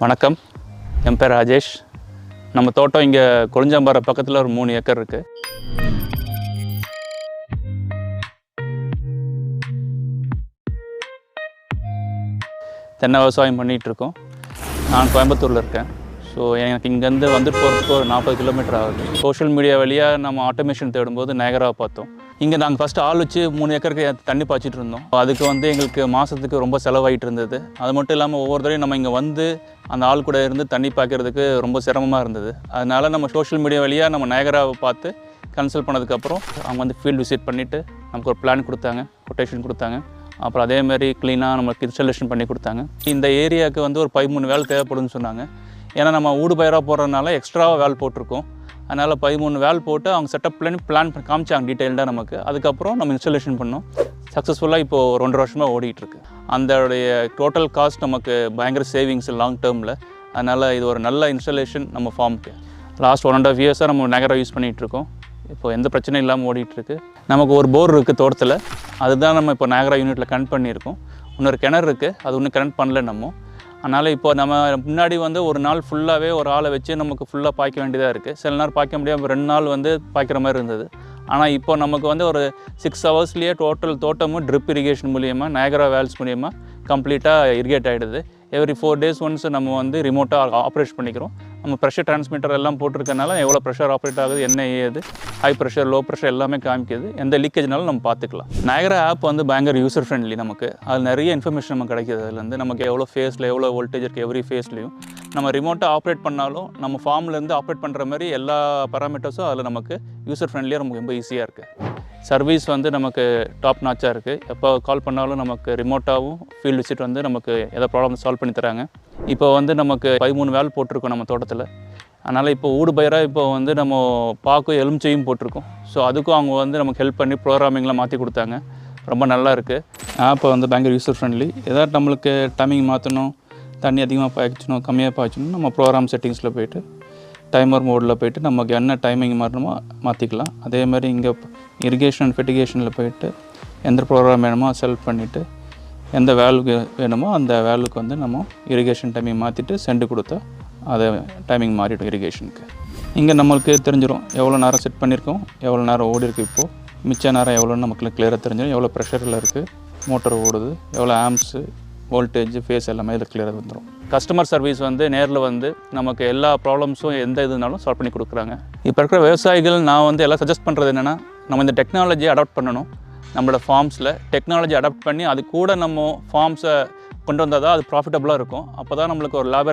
வணக்கம். என் பேர் ராஜேஷ். நம்ம தோட்டம் இங்கே கொளிஞ்சாம்பாறை பக்கத்தில் ஒரு மூணு ஏக்கர் இருக்குது தென்னை விவசாயம் பண்ணிகிட்டு இருக்கோம். நான் கோயம்புத்தூரில் இருக்கேன். ஸோ எனக்கு இங்கேருந்து வந்துட்டு போகிறதுக்கு ஒரு நாற்பது கிலோமீட்டர் ஆகுது. சோஷியல் மீடியா வழியாக நம்ம ஆட்டோமேஷன் தேடும்போது நேகராக பார்த்தோம். இங்கே நாங்கள் ஃபஸ்ட்டு ஆள் வச்சு மூணு ஏக்கருக்கு தண்ணி பாய்ச்சிட்டு இருந்தோம். அதுக்கு வந்து எங்களுக்கு மாதத்துக்கு ரொம்ப செலவாகிட்டு இருந்தது. அது மட்டும் இல்லாமல் ஒவ்வொரு தடவையும் நம்ம இங்கே வந்து அந்த ஆள் கூட இருந்து தண்ணி பாய்க்கிறதுக்கு ரொம்ப சிரமமாக இருந்தது. அதனால் நம்ம சோஷியல் மீடியா வழியாக நம்ம நயகராவை பார்த்து கன்சல்ட் பண்ணதுக்கப்புறம் அவங்க வந்து ஃபீல்டு விசிட் பண்ணிவிட்டு நமக்கு ஒரு பிளான் கொடுத்தாங்க கொட்டேஷன் கொடுத்தாங்க. அப்புறம் அதேமாதிரி க்ளீனாக நமக்கு இன்ஸ்டாலேஷன் பண்ணி கொடுத்தாங்க. இந்த ஏரியாவுக்கு வந்து ஒரு பதிமூணு வேல் தேவைப்படும்னு சொன்னாங்க. ஏன்னா நம்ம ஊடு பயிராக போடுறதுனால எக்ஸ்ட்ராவாக வேல் போட்டிருக்கோம். அதனால் பதிமூணு வேல் போட்டு அவங்க செட்டப் பிளான் பிளான் பண்ணி காமிச்சாங்க டீட்டெயில்டாக நமக்கு. அதுக்கப்புறம் நம்ம இன்ஸ்டாலேஷன் பண்ணோம். சக்ஸஸ்ஃபுல்லாக இப்போது ஒரு ரெண்டு வருஷமாக ஓடிட்டுருக்கு. அந்தோடைய டோட்டல் காஸ்ட் நமக்கு பயங்கர சேவிங்ஸ் லாங் டேர்மில் அதனால் இது ஒரு நல்ல இன்ஸ்டாலேஷன் நம்ம ஃபார்முக்கு லாஸ்ட் ஒன் அண்ட் ஆஃப் இயர்ஸாக நம்ம நகரம் யூஸ் பண்ணிகிட்ருக்கோம் இப்போ எந்த பிரச்சனையும் இல்லாமல் ஓடிட்டுருக்கு. நமக்கு ஒரு போர் இருக்குது தோட்டத்தில். அதுதான் நம்ம இப்போ நாகரா யூனிட்டில் கனெக்ட் பண்ணியிருக்கோம். இன்னொரு கிணறு இருக்குது அது ஒன்றும் கனெக்ட் பண்ணல நம்ம. அதனால் இப்போ நம்ம முன்னாடி வந்து ஒரு நாள் ஃபுல்லாகவே ஒரு ஆளை வச்சு நமக்கு ஃபுல்லாக பாய்க்க வேண்டியதாக இருக்குது சில நேரம் பாய்க்க முடியாமல் ரெண்டு நாள் வந்து பாய்க்கிற மாதிரி இருந்தது. ஆனால் இப்போ நமக்கு வந்து ஒரு சிக்ஸ் ஹவர்ஸ்லேயே டோட்டல் தோட்டமும் ட்ரிப் இரிகேஷன் மூலியமாக நயகரா வேல்ஸ் மூலியமாக கம்ப்ளீட்டாக இரிகேட் ஆகிடுது எவ்ரி ஃபோர் டேஸ் ஒன்ஸ் நம்ம வந்து ரிமோட்டாக ஆப்ரேட் பண்ணிக்கிறோம். நம்ம ப்ரெஷர் டிரான்ஸ்மிட்டர் எல்லாம் போட்டிருக்கனால எவ்வளோ ப்ரெஷர் ஆப்ரேட் ஆகுது என்ன ஏது ஹை ப்ரெஷர் லோ ப்ரெஷர் எல்லாமே காமிக்குது. எந்த லீக்கேஜ்னாலும் நம்ம பார்த்துக்கலாம். நயகரா ஆப் வந்து பயங்கர யூசர் ஃப்ரெண்ட்லி நமக்கு. அது நிறைய இன்ஃபர்மேஷன் நமக்கு கிடைக்கிது. அதுலேருந்து நமக்கு எவ்வளோ ஃபேஸில் எவ்வளோ வோல்டேஜ் இருக்குது எவ்ரி ஃபேஸ்லையும் நம்ம ரிமோட்டாக ஆப்ரேட் பண்ணாலும் நம்ம ஃபார்ம்லேருந்து ஆப்ரேட் பண்ணுற மாதிரி எல்லா பராமீட்டர்ஸும் அதில் நமக்கு யூசர் ஃப்ரெண்ட்லியாக நமக்கு ரொம்ப ஈஸியாக இருக்குது சர்வீஸ் வந்து நமக்கு டாப் நாச்சாக இருக்குது எப்போ கால் பண்ணாலும் நமக்கு ரிமோட்டாகவும் ஃபீல்டு விசிட் வந்து நமக்கு எதாவது ப்ராப்ளம் சால்வ் பண்ணி தராங்க. இப்போ வந்து நமக்கு பதிமூணு வேல் போட்டிருக்கோம் நம்ம தோட்டத்தில். அதனால் இப்போ ஊடு பயிராக இப்போ வந்து நம்ம பாக்கும் எலுமிச்சையும் போட்டிருக்கோம். ஸோ அதுக்கும் அவங்க வந்து நமக்கு ஹெல்ப் பண்ணி ப்ரோக்ராமிங்லாம் மாற்றி கொடுத்தாங்க. ரொம்ப நல்லா இருக்குது ஆப்பை வந்து பயங்கர யூஸர் ஃப்ரெண்ட்லி ஏதாவது நம்மளுக்கு டைமிங் மாற்றணும் தண்ணி அதிகமாக பாய்ச்சணும் கம்மியாக பாய்ச்சணும் நம்ம ப்ரோக்ராம் செட்டிங்ஸில் போயிட்டு டைமர் மோடில் போயிட்டு நமக்கு என்ன டைமிங் மாறணுமோ மாற்றிக்கலாம் அதே மாதிரி இங்கே இரிகேஷன் ஃபெட்டிகேஷனில் போயிட்டு எந்த ப்ரோக்ராம் வேணுமோ செலக்ட் பண்ணிவிட்டு எந்த வேல்வுக்கு வேணுமோ அந்த வேலுக்கு வந்து நம்ம இரிகேஷன் டைமிங் மாற்றிட்டு சென்டு கொடுத்தா அதை டைமிங் மாறிடும் இரிகேஷனுக்கு இங்கே நம்மளுக்கு தெரிஞ்சிடும் எவ்வளோ நேரம் செட் பண்ணியிருக்கோம் எவ்வளோ நேரம் ஓடிருக்கு இப்போது மிச்ச நேரம் எவ்வளோன்னு நமக்கு கிளியராக தெரிஞ்சிடும் எவ்வளோ ப்ரெஷரில் இருக்குது மோட்டர் ஓடுது எவ்வளோ ஆம்ஸு வோல்டேஜ் ஃபேஸ் எல்லாமே இதில் கிளியராக வந்துடும் கஸ்டமர் சர்வீஸ் வந்து நேரில் வந்து நமக்கு எல்லா ப்ராப்ளம்ஸும் எந்த இதுனாலும் சால்வ் பண்ணி கொடுக்குறாங்க. இப்போ இருக்கிற விவசாயிகள் நான் வந்து எல்லாம் சஜஸ்ட் பண்ணுறது என்னென்னா நம்ம இந்த டெக்னாலஜியை அடாப்ட் பண்ணணும். நம்மளோட ஃபார்ம்ஸில் டெக்னாலஜி அடாப்ட் பண்ணி அது கூட நம்ம ஃபார்ம்ஸை கொண்டு வந்தால் தான் அது ப்ராஃபிட்டபுளாக இருக்கும். அப்போ தான் நம்மளுக்கு ஒரு லேபர்